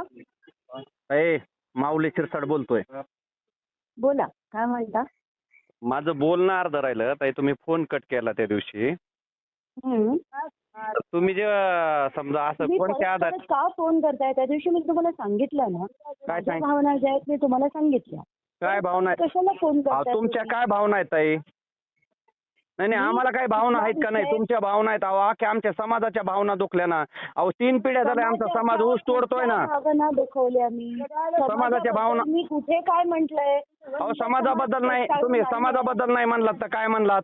हा ए माऊली शिरसाट बोलतोय. बोला काय म्हणता? माझं बोलणं अर्ध राहिलं ताई तुम्ही फोन कट केला त्या दिवशी. हम्म. तर तुम्ही जे अं, समजा असं तुम्ही कोणत्या परत आधार परत का फोन करताय? त्या दिवशी मी तुम्हाला सांगितलं ना. माझ्या सांग- भावना ज्या आहेत मी तुम्हाला सांगितल्या. काय भावना आहेत? कशाला फोन अहो, करताय तुमच्या तुम्ही? काय भावना आहेत ताई? नाही नाही आम्हाला काय भावना आहेत का नाही? तुमच्या भावना आहेत अहो. अख्ख्या आमच्या समाजाच्या भावना दुखल्या ना. अहो तीन पिढ्या झाल्या आमचा समाज ऊस तोडतोय ना. भावना समाजाच्या भावना- मी कुठे काय म्हंटलय? अहो समाजाबद्दल नाही. तुम्ही समाजाबद्दल नाही म्हणलात तर काय म्हणलात?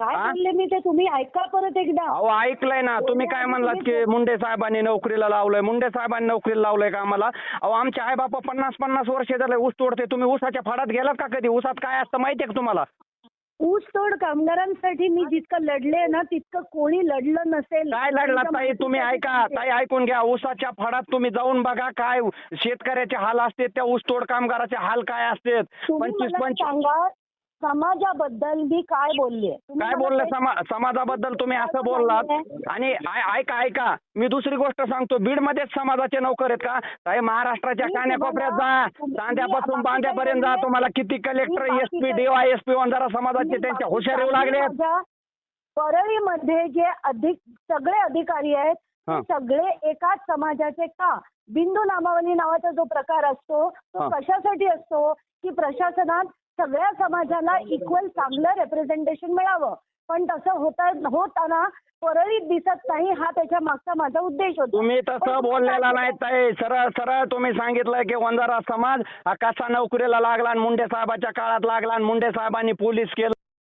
काय? बोलले मी ते? तुम्ही ऐका परत एकदा. अहो ऐकलंय ना. तुम्ही काय म्हणलात की मुंडे साहेबांनी नोकरीला लावलंय? मुंडे साहेबांनी नोकरीला लावलंय का आम्हाला? अहो आमचे आई बापा पन्नास पन्नास वर्ष झाले ऊस तोडते. तुम्ही ऊसाच्या फाडात गेलात का कधी? ऊसात काय असतं माहितीये का तुम्हाला? ऊस तोड कामगारांसाठी मी जितकं लढले ना तितकं कोणी लढलं नसेल. काय लढलात ताई? तुम्ही ऐका ताई ऐकून घ्या ऊसाच्या फाडात तुम्ही जाऊन बघा काय शेतकऱ्याचे हाल असते त्या ऊसतोड कामगाराचे हाल काय असते तुम्ही पंचवीस मला पंचवीस सांगा समाजाबद्दल मी काय बोलले? काय बोलले? समा समाजाबद्दल तुम्ही असं बोललात? आणि आय- ऐका ऐका. मी दुसरी गोष्ट सांगतो. बीडमध्येच समाजाचे नोकर आहेत का? ताई महाराष्ट्राच्या मी कान्याकोपऱ्यात जा. तुम्हाला- चांद्यापासून बाकी बांद्यापर्यंत जा. तुम्हाला किती कलेक्टर मी एसपी काही- डीवायएसपी वंजारा समाजाचे त्यांच्या हुशार येऊ लागले. माझ्या परळीमध्ये जे अधिक सगळे अधिकारी आहेत हा. ते सगळे एकाच समाजाचे का? बिंदू नामावली नावाचा जो प्रकार असतो तो. कशासाठी असतो? की प्रशासनात सगळ्या समाजाला इक्वल चांगलं रेप्रेझेंटेशन मिळावं. पण तसं होता होताना परळीत दिसत नाही हा त्याच्या मागचा माझा उद्देश होता. तुम्ही तसं बोललेला नाही ताई. सरळ सरळ तुम्ही सांगितलं की वंजारा समाज हा कसा नोकरीला लागला आणि मुंडे साहेबाच्या काळात लागला आणि मुंडे साहेबांनी पोलीस केलं.